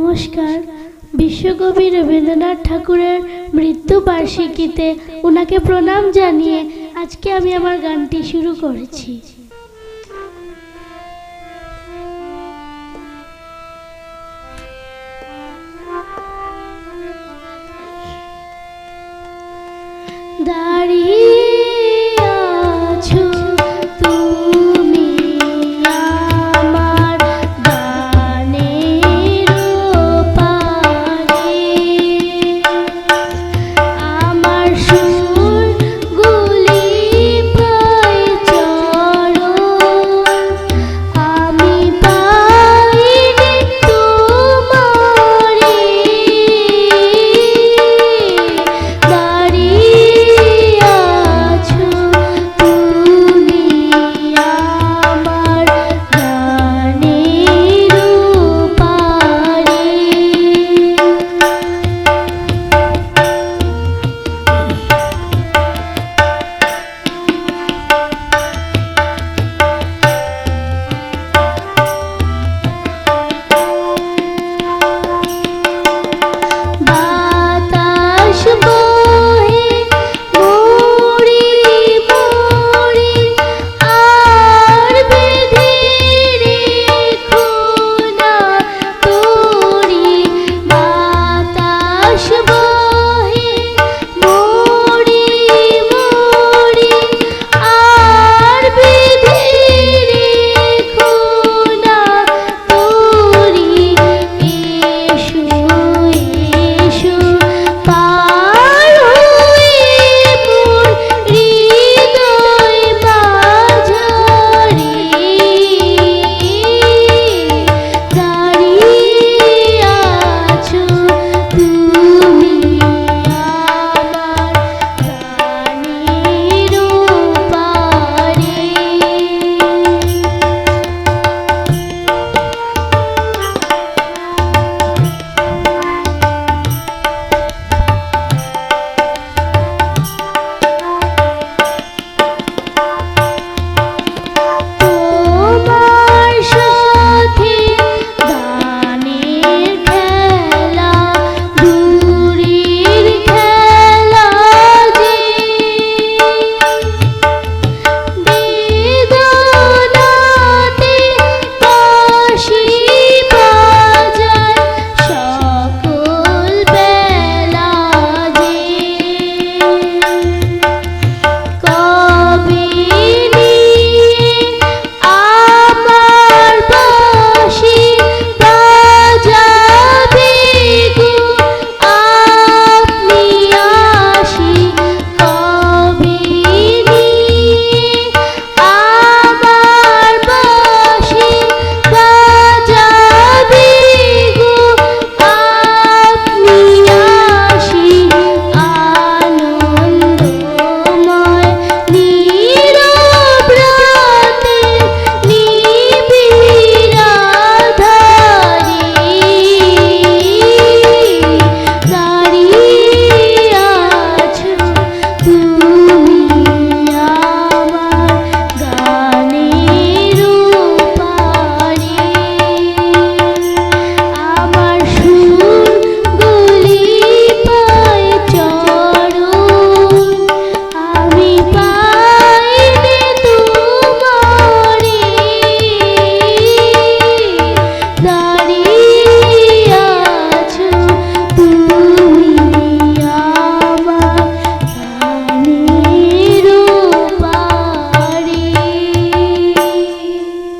নমস্কার। বিশ্বকবি রবীন্দ্রনাথ ঠাকুরের মৃত্যু বার্ষিকীতে ওনাকে প্রণাম জানিয়ে আজকে আমি আমার গানটি শুরু করেছি।